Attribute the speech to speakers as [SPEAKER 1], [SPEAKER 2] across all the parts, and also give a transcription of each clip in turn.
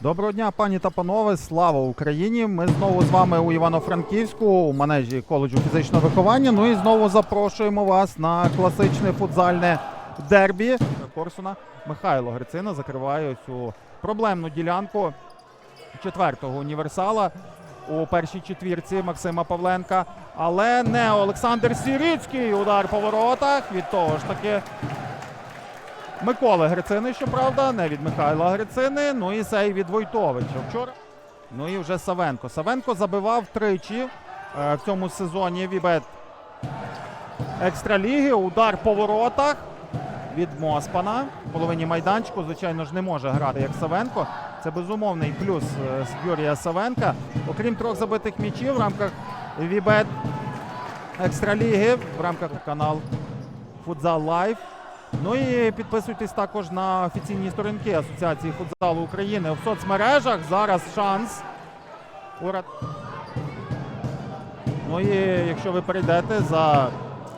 [SPEAKER 1] Доброго дня, пані та панове. Слава Україні! Ми знову з вами у Івано-Франківську у манежі коледжу фізичного виховання. Ну і знову запрошуємо вас на класичне футзальне дербі Корсуна. Михайло Грицина закриває цю проблемну ділянку четвертого універсала у першій четвірці Максима Павленка. Але не Олександр Сіріцький. Удар по воротах. Від того ж таки Миколи Грицини, щоправда, не від Михайла Грицини. Ну і сей від Войтовича. Вчора. Ну і вже Савенко. Савенко забивав тричі е, в цьому сезоні Вібет Екстраліги. Удар по воротах від Моспана. В половині майданчику, звичайно ж, не може грати як Савенко. Це безумовний плюс е, з Юрія Савенка. Окрім трьох забитих м'ячів в рамках Вібет Екстраліги, в рамках канал Футзал Лайв. Ну і підписуйтесь також на офіційні сторінки Асоціації футзалу України в соцмережах. Зараз шанс. Ура. Ну і якщо ви перейдете за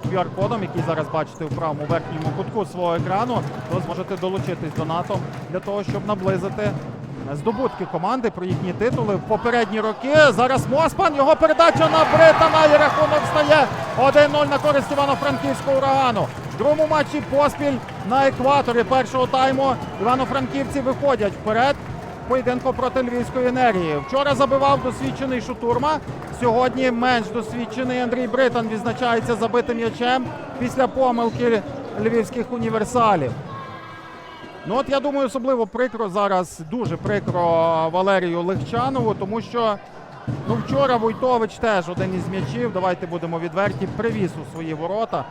[SPEAKER 1] QR-кодом, який зараз бачите у правому верхньому кутку свого екрану, то зможете долучитись до НАТО для того, щоб наблизити здобутки команди про їхні титули в попередні роки. Зараз Моспан, його передача на Британа і рахунок стає 1-0 на користь Івано-Франківського урагану. Другому матчі поспіль на екваторі першого тайму івано-франківці виходять вперед. Поєдинку проти львівської енергії. Вчора забивав досвідчений Шутурма. Сьогодні менш досвідчений Андрій Британ відзначається забитим м'ячем після помилки львівських універсалів. Ну от я думаю, особливо прикро зараз, дуже прикро Валерію Легчанову, тому що ну, вчора Войтович теж один із м'ячів. Давайте будемо відверті. Привіз у свої ворота.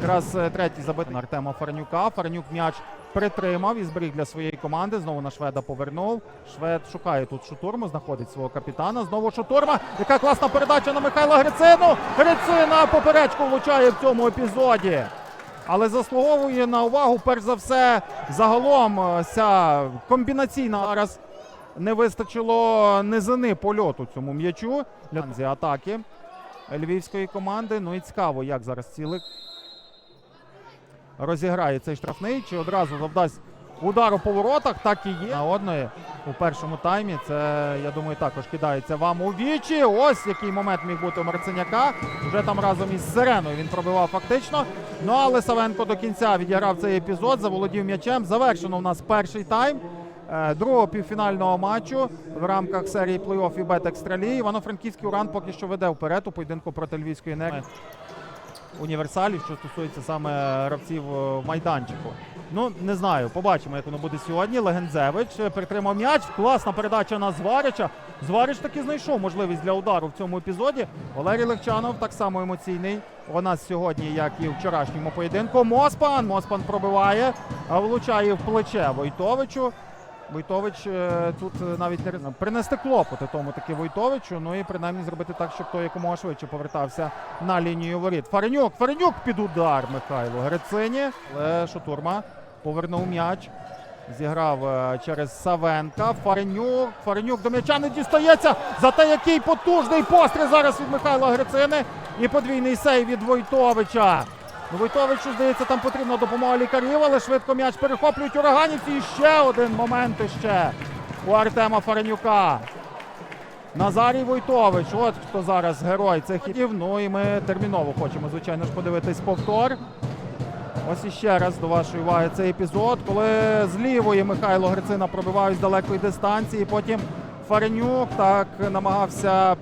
[SPEAKER 1] Якраз е, третій забитий Артема Фарнюка. Фарнюк м'яч притримав і зберіг для своєї команди. Знову на шведа повернув. Швед шукає тут шутурму, знаходить свого капітана. Знову шутурма. Яка класна передача на Михайла Грицину. Грицина поперечку влучає в цьому епізоді. Але заслуговує на увагу, перш за все, загалом е, ця комбінаційна зараз не вистачило низини польоту цьому м'ячу для атаки львівської команди. Ну і цікаво, як зараз цілик розіграє цей штрафний, чи одразу завдасть удару по воротах, так і є. На одної у першому таймі. Це, я думаю, також кидається вам у вічі. Ось який момент міг бути у Марциняка. Вже там разом із Сиреною він пробивав фактично. Ну але Савенко до кінця відіграв цей епізод, заволодів м'ячем. Завершено у нас перший тайм. Е, Другого півфінального матчу в рамках серії плей-офф і бет екстралії. Івано-Франківський уран поки що веде вперед у поєдинку проти львівської енергії універсалів, що стосується саме гравців е, майданчику. Ну, не знаю, побачимо, як воно буде сьогодні. Легензевич е, притримав м'яч. Класна передача на Зварича. Зварич таки знайшов можливість для удару в цьому епізоді. Валерій Легчанов так само емоційний. У нас сьогодні, як і вчорашньому поєдинку. Моспан. Моспан пробиває, влучає в плече Войтовичу. Войтович е, тут е, навіть не принести клопоти тому таки Войтовичу. Ну і принаймні зробити так, щоб той якомога швидше повертався на лінію воріт. Фаренюк, Фаренюк під удар Михайло Грицині. Але Шутурма повернув м'яч. Зіграв е, через Савенка. Фаренюк. Фаренюк до м'яча не дістається. Зате який потужний постріл зараз від Михайла Грицини. І подвійний сейв від Войтовича. Ну, Войтовичу, здається, там потрібна допомога лікарів, але швидко м'яч перехоплюють ураганівці. І ще один момент іще у Артема Фаренюка. Назарій Войтович, от хто зараз герой цих хітів. Ну і ми терміново хочемо, звичайно ж, подивитись повтор. Ось іще раз до вашої уваги цей епізод, коли з лівої Михайло Грицина пробивав з далекої дистанції. Потім Фаренюк так намагався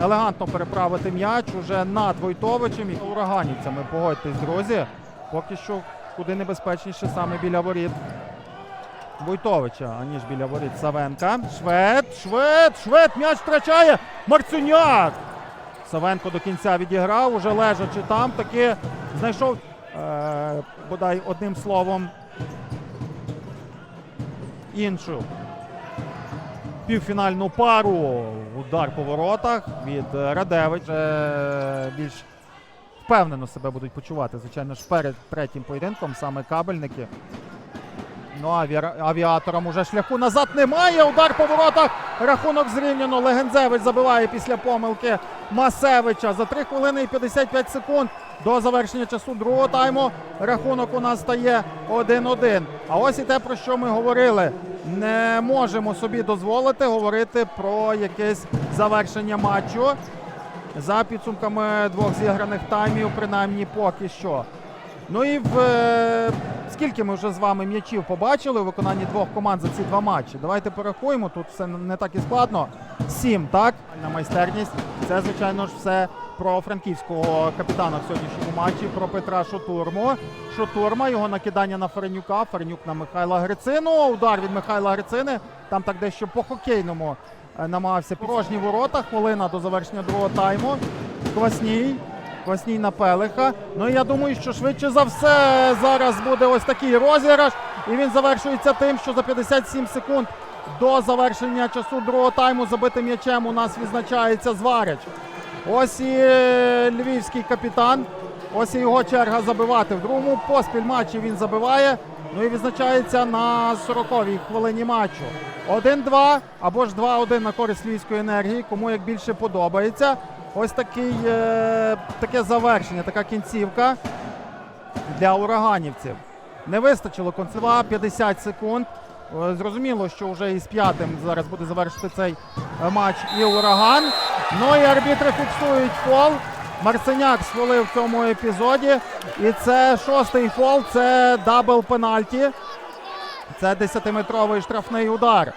[SPEAKER 1] елегантно переправити м'яч уже над Войтовичем і ураганівцями. Погодьтесь, друзі. Поки що куди небезпечніше саме біля воріт Войтовича, аніж біля воріт Савенка. Швед, швед, швед, м'яч втрачає. Марцюняк. Савенко до кінця відіграв, уже лежачи там, таки знайшов е, бодай одним словом іншу півфінальну пару. Удар по воротах від е, Радевич. Е, більш впевнено себе будуть почувати, звичайно ж, перед третім поєдинком, саме кабельники. Ну, авіа... авіаторам уже шляху назад немає. Удар по воротах. Рахунок зрівняно. Легензевич забиває після помилки Масевича. За 3 хвилини і 55 секунд до завершення часу другого тайму. Рахунок у нас стає 1-1. А ось і те, про що ми говорили. Не можемо собі дозволити говорити про якесь завершення матчу за підсумками двох зіграних таймів, принаймні поки що. Ну і в е, скільки ми вже з вами м'ячів побачили у виконанні двох команд за ці два матчі? Давайте порахуємо. Тут все не так і складно. Сім, так? На майстерність. Це, звичайно ж, все про франківського капітана в сьогоднішньому матчі, про Петра Шотурму. Шотурма, його накидання на Ференюка, Ференюк на Михайла Грицину. Удар від Михайла Грицини. Там так дещо по хокейному е, намагався порожні ворота. Хвилина до завершення другого тайму. Квасній. Квасній на Пелиха. Ну і я думаю, що швидше за все зараз буде ось такий розіграш. І він завершується тим, що за 57 секунд до завершення часу другого тайму забитим м'ячем у нас відзначається Зварич. Ось і е, львівський капітан. Ось і його черга забивати. В другому поспіль матчі він забиває. Ну і відзначається на 40-й хвилині матчу. 1-2 або ж 2-1 на користь львівської енергії. Кому як більше подобається. Ось такий, е, таке завершення, така кінцівка для ураганівців. Не вистачило концева 50 секунд. Е, Зрозуміло, що вже із п'ятим зараз буде завершити цей е, матч і ураган. Ну і арбітри фіксують фол. Марсеняк схвалив в цьому епізоді. І це шостий фол, це дабл пенальті. Це 10-метровий штрафний удар.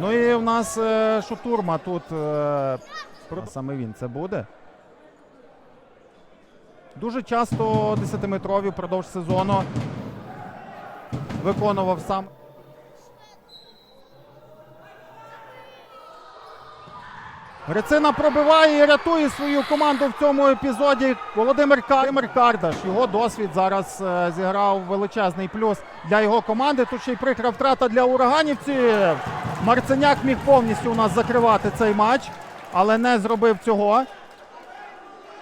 [SPEAKER 1] Ну і в нас е, Шутурма тут. Саме він це буде. Дуже часто 10-метрові впродовж сезону виконував сам. Грицина пробиває і рятує свою команду в цьому епізоді. Володимир, Ка- Кардаш. Його досвід зараз е, зіграв величезний плюс для його команди. Тут ще й прикра втрата для ураганівців. Марценяк міг повністю у нас закривати цей матч, але не зробив цього.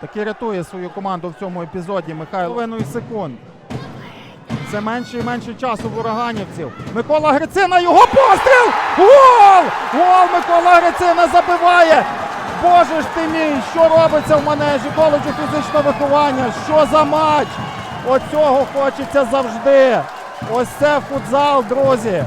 [SPEAKER 1] Таки рятує свою команду в цьому епізоді Михайло Половиною секунд. Це менше і менше часу в ураганівців. Микола Грицина, його постріл! Гол! Гол Микола Грицина забиває! Боже ж ти мій, що робиться в манежі коледжу фізичного виховання? Що за матч? Оцього хочеться завжди. Ось це футзал, друзі.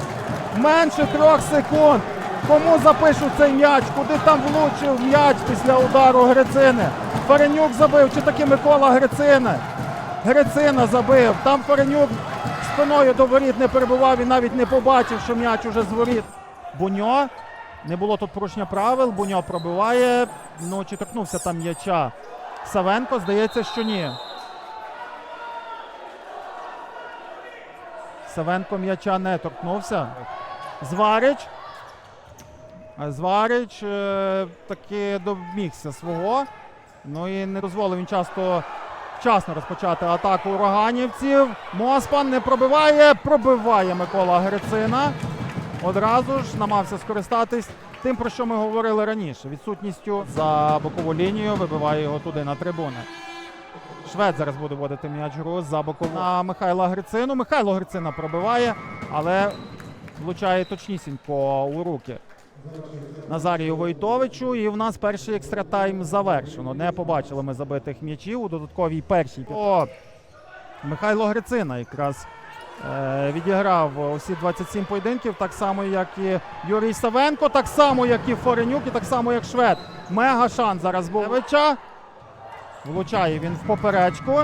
[SPEAKER 1] Менше трьох секунд. Кому запишу цей м'яч? Куди там влучив м'яч після удару Грицини? Ференюк забив, чи таки Микола Грицини? Грицина забив. Там Ференюк спиною до воріт не перебував і навіть не побачив, що м'яч уже з воріт. Буньо. Не було тут порушення правил. Буньо пробиває. Ну, чи торкнувся там м'яча Савенко? Здається, що ні. Савенко м'яча не торкнувся. Зварич. Зварич е, таки домігся свого. Ну і не дозволив він часто вчасно розпочати атаку ураганівців. Моспан не пробиває, пробиває Микола Грицина. Одразу ж намагався скористатись тим, про що ми говорили раніше. Відсутністю за бокову лінію вибиває його туди на трибуни. Швед зараз буде вводити м'яч гру за бокову на Михайла Грицину. Михайло Грицина пробиває, але влучає точнісінько у руки. Назарію Войтовичу. І в нас перший екстратайм завершено. Не побачили ми забитих м'ячів у додатковій першій. О, Михайло Грицина якраз е, відіграв усі 27 поєдинків, так само, як і Юрій Савенко, так само, як і Форенюк, і так само, як Швед. Мега шанс зараз був. Левича. Влучає він в поперечку.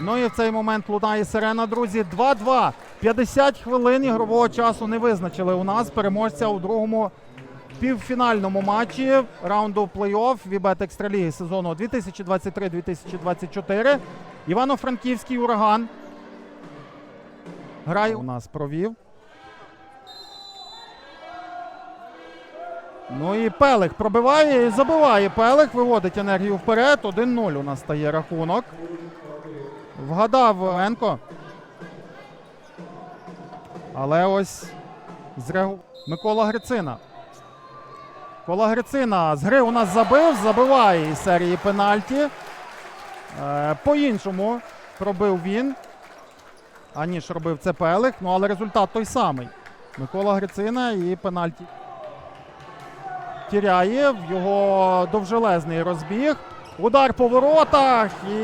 [SPEAKER 1] Ну і в цей момент лунає сирена, друзі. 2-2. 50 хвилин ігрового часу не визначили у нас переможця у другому півфінальному матчі раунду плей-офф Вібет Екстраліги сезону 2023-2024. Івано-Франківський ураган. Грає у нас провів. Ну і Пелих пробиває і забиває Пелих, виводить енергію вперед. 1-0 у нас стає рахунок. Вгадав Енко. Але ось зреагував Микола Грицина. Микола Грицина з гри у нас забив, забиває із серії пенальті. Е, по-іншому пробив він, аніж робив це Пелих. Ну, але результат той самий. Микола Грицина і пенальті. Тіряє в його довжелезний розбіг. Удар по воротах. І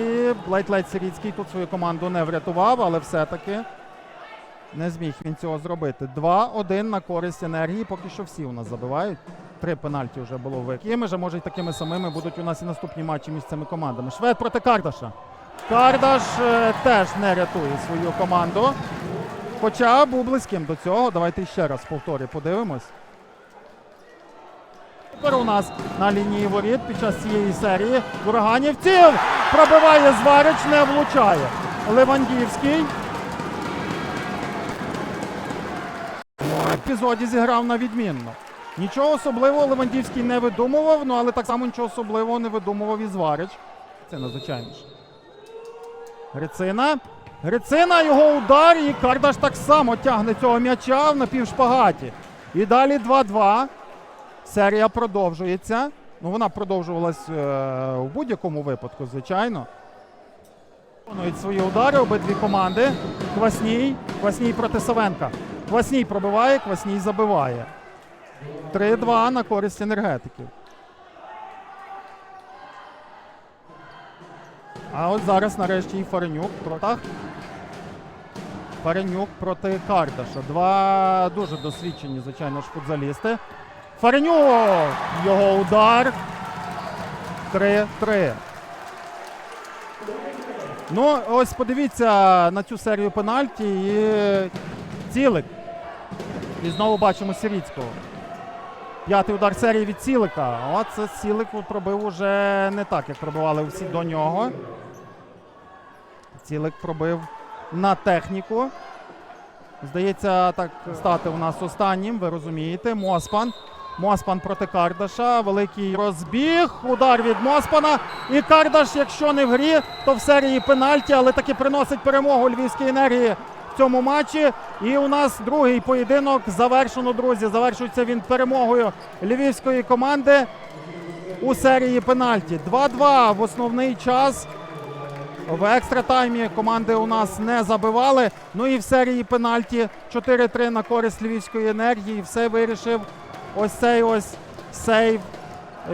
[SPEAKER 1] ледь-ледь Сиріцький тут свою команду не врятував, але все-таки не зміг він цього зробити. 2-1 на користь енергії. Поки що всі у нас забивають. Три пенальті вже було викими. Же, може, такими самими будуть у нас і наступні матчі між цими командами. Швед проти Кардаша. Кардаш е, теж не рятує свою команду. Хоча був близьким до цього. Давайте ще раз повторі подивимось. Тепер у нас на лінії воріт під час цієї серії Ураганівців пробиває Зварич, не влучає. Левандівський. В епізоді зіграв на відмінно. Нічого особливого Левандівський не видумував, ну але так само нічого особливого не видумував і Зварич. Це надзвичайно. Грицина. Грицина, його удар, і Кардаш так само тягне цього м'яча в напівшпагаті. І далі 2-2. Серія продовжується. Ну, вона продовжувалась е, в будь-якому випадку, звичайно. Виконують свої удари обидві команди. Квасній. Квасній проти Савенка. Квасній пробиває, Квасній забиває. 3-2 на користь енергетиків. А от зараз нарешті і Фаренюк проти. Фаренюк проти Кардаша. Два дуже досвідчені, звичайно ж, футзалісти. Фаренюк! Його удар. 3-3. Ну, ось подивіться на цю серію пенальті і цілик. І знову бачимо Сіріцького. П'ятий удар серії від Цілика. От це Цілик пробив уже не так, як пробивали всі до нього. Цілик пробив на техніку. Здається, так стати у нас останнім, ви розумієте. Моспан. Моспан проти Кардаша. Великий розбіг. Удар від Моспана. І Кардаш, якщо не в грі, то в серії пенальті, але таки приносить перемогу Львівській енергії цьому матчі. І у нас другий поєдинок завершено, друзі. Завершується він перемогою львівської команди у серії пенальті. 2-2 в основний час. В екстра таймі команди у нас не забивали. Ну і в серії пенальті 4-3 на користь львівської енергії. Все вирішив ось цей ось сейв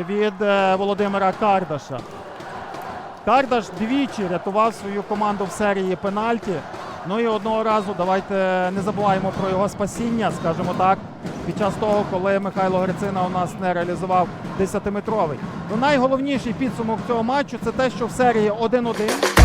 [SPEAKER 1] від е, Володимира Кардаша. Кардаш двічі рятував свою команду в серії пенальті. Ну і одного разу давайте не забуваємо про його спасіння, скажімо так, під час того, коли Михайло Грицина у нас не реалізував 10-метровий. Ну найголовніший підсумок цього матчу це те, що в серії 1-1